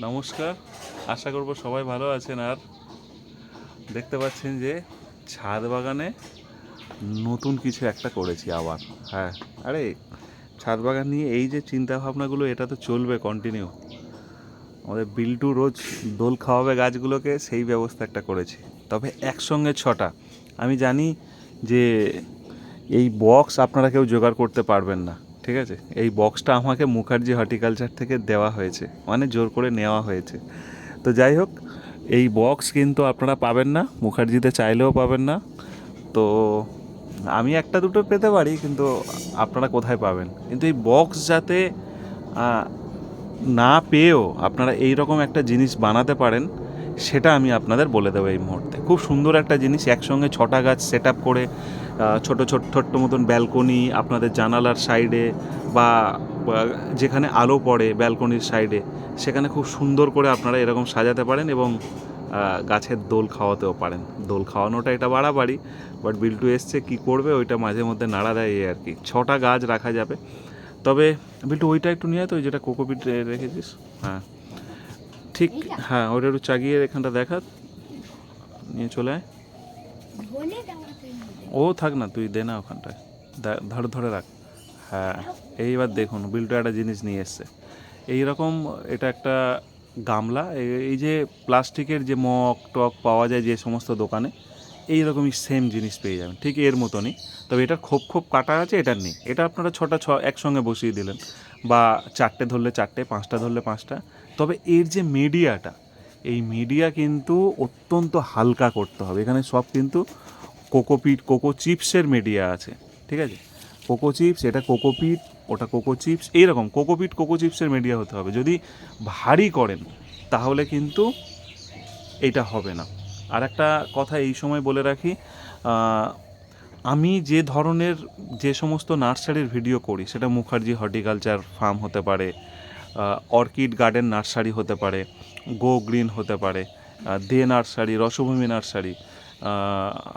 নমস্কার। আশা করব সবাই ভালো আছেন। আর দেখতে পাচ্ছেন যে ছাদ বাগানে নতুন কিছু একটা করেছি আবার। হ্যাঁ আরে ছাদ বাগান নিয়ে এই যে চিন্তা ভাবনাগুলো এটা তো চলবে কন্টিনিউ আমাদের বিল্টু রোজ দোল খাওয়াবে গাছগুলোকে, সেই ব্যবস্থা একটা করেছি। তবে একসঙ্গে ছটা। আমি জানি যে এই বক্স আপনারা কেউ জোগাড় করতে পারবেন না। ঠিক আছে? এই বক্সটা আমাকে মুখার্জি হর্টিকালচার থেকে দেওয়া হয়েছে। মানে জোর করে নেওয়া হয়েছে। তো যাই হোক, এই বক্স কিন্তু আপনারা পাবেন না, মুখার্জিতে চাইলেও পাবেন না। তো আমি একটা দুটো পেতে পারি, কিন্তু আপনারা কোথায় পাবেন? কিন্তু এই বক্স যাতে না পেয়েও আপনারা এই রকম একটা জিনিস বানাতে পারেন সেটা আমি আপনাদের বলে দেবো এই মুহূর্তে। খুব সুন্দর একটা জিনিস, একসঙ্গে ছটা গাছ সেট আপ করে ছোট ছোট ছোট্ট মতন ব্যালকনি আপনাদের জানালার সাইডে বা যেখানে আলো পড়ে ব্যালকনির সাইডে সেখানে খুব সুন্দর করে আপনারা এরকম সাজাতে পারেন এবং গাছের দোল খাওয়াতেও পারেন। দোল খাওয়ানোটা এটা বাড়াবাড়ি বাট বিল্টু এসছে, কি করবে? ওইটা মাঝে মধ্যে নাড়া দেয় আর কি। ছটা গাছ রাখা যাবে। তবে বিল্টু ওইটা একটু নিয়ে তো, ওই যেটা কোকোপিট রেখেছিস? হ্যাঁ। ঠিক হ্যাঁ ওটা একটু চাগিয়ে এখানটা দেখা। নিয়ে চলে আয়। ও থাক না তুই দে না ওখানটায়। ধরে ধরে রাখ। হ্যাঁ এইবার দেখুন বিল্টু একটা জিনিস নিয়ে এসছে। এইরকম এটা একটা গামলা এই যে প্লাস্টিকের যে মগ টক পাওয়া যায় যে সমস্ত দোকানে এইরকমই সেম জিনিস পেয়ে যাবেন। ঠিক এর মতনই। তবে এটার খোপ খোপ কাটা আছে এটার নেই। এটা আপনারা ছটা ছ একসঙ্গে বসিয়ে দিলেন। বা চারটে ধরলে চারটে পাঁচটা ধরলে পাঁচটা। তবে এর যে মিডিয়াটা, এই মিডিয়া কিন্তু অত্যন্ত হালকা করতে হবে। এখানে সব কিন্তু কোকোপিট কোকো চিপসের মিডিয়া আছে, ঠিক আছে? কোকো চিপস, এটা কোকোপিট ওটা কোকো চিপস, এইরকম কোকোপিট কোকো চিপসের মিডিয়া হতে হবে। যদি ভারী করেন, তাহলে কিন্তু এটা হবে না। আর একটা কথা এই সময় বলে রাখি আমি যে ধরনের যে সমস্ত নার্সারির ভিডিও করি, সেটা মুখার্জি হর্টিকালচার ফার্ম হতে পারে অর্কিড গার্ডেন নার্সারি হতে পারে, গো গ্রিন হতে পারে দে নার্সারি, রসভূমি নার্সারি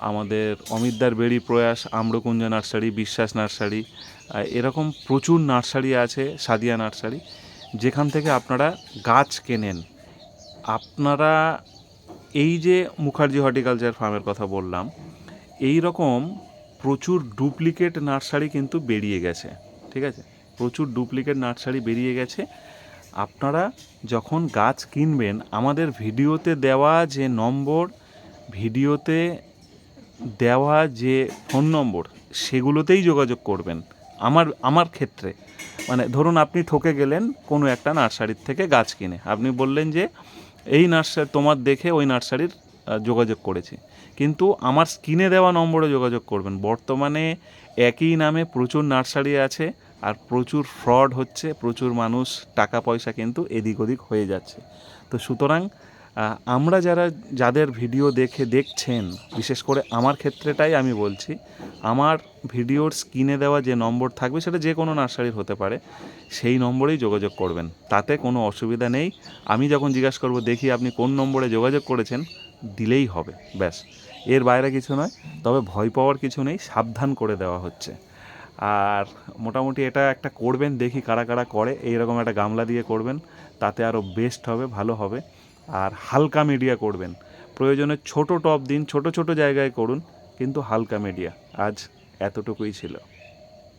আমাদের অমিতদার বেড়ি প্রয়াস, আম্রকুঞ্জ নার্সারি, বিশ্বাস নার্সারি এরকম প্রচুর নার্সারি আছে, সাদিয়া নার্সারি, যেখান থেকে আপনারা গাছ কেনেন। আপনারা এই যে মুখার্জি হর্টিকালচার ফার্মের কথা বললাম এই রকম প্রচুর ডুপ্লিকেট নার্সারি কিন্তু বেরিয়ে গেছে, ঠিক আছে? প্রচুর ডুপ্লিকেট নার্সারি বেরিয়ে গেছে। আপনারা যখন গাছ কিনবেন, আমাদের ভিডিওতে দেওয়া যে নম্বর, ভিডিওতে দেওয়া যে ফোন নম্বর, সেগুলোতেই যোগাযোগ করবেন। আমার আমার ক্ষেত্রে। মানে ধরুন আপনি ঠকে গেলেন কোনো একটা নার্সারির থেকে গাছ কিনে। আপনি বললেন যে, এই নার্সারি, তোমার দেখে ওই নার্সারির যোগাযোগ করেছি। কিন্তু আমার স্ক্রিনে দেওয়া নম্বরে যোগাযোগ করবেন। বর্তমানে একই নামে প্রচুর নার্সারি আছে। আর প্রচুর ফ্রড হচ্ছে, প্রচুর মানুষ টাকা পয়সা কিন্তু এদিক ওদিক হয়ে যাচ্ছে। তো সুতরাং আমরা যারা, যাদের ভিডিও দেখে দেখছেন, বিশেষ করে আমার ক্ষেত্রেটাই আমি বলছি, আমার ভিডিওর স্ক্রিনে দেওয়া যে নম্বর থাকবে, সেটা যে কোনো নার্সারির হতে পারে, সেই নম্বরেই যোগাযোগ করবেন। তাতে কোনো অসুবিধা নেই। আমি যখন জিজ্ঞাসা করব, দেখি আপনি কোন নম্বরে যোগাযোগ করেছেন? দিলেই হবে, ব্যাস। এর বাইরে কিছু নয়, তবে ভয় পাওয়ার কিছু নেই, সাবধান করে দেওয়া হচ্ছে। আর মোটামুটি এটা একটা করবেন, দেখি কারা কারা করে। এইরকম একটা গামলা দিয়ে করবেন, তাতে আরও বেস্ট হবে, ভালো হবে। আর হালকা মিডিয়া করবেন। প্রয়োজনে ছোট টপ দিন, ছোট ছোট জায়গায় করুন, কিন্তু হালকা মিডিয়া আজ এতটুকুই ছিল।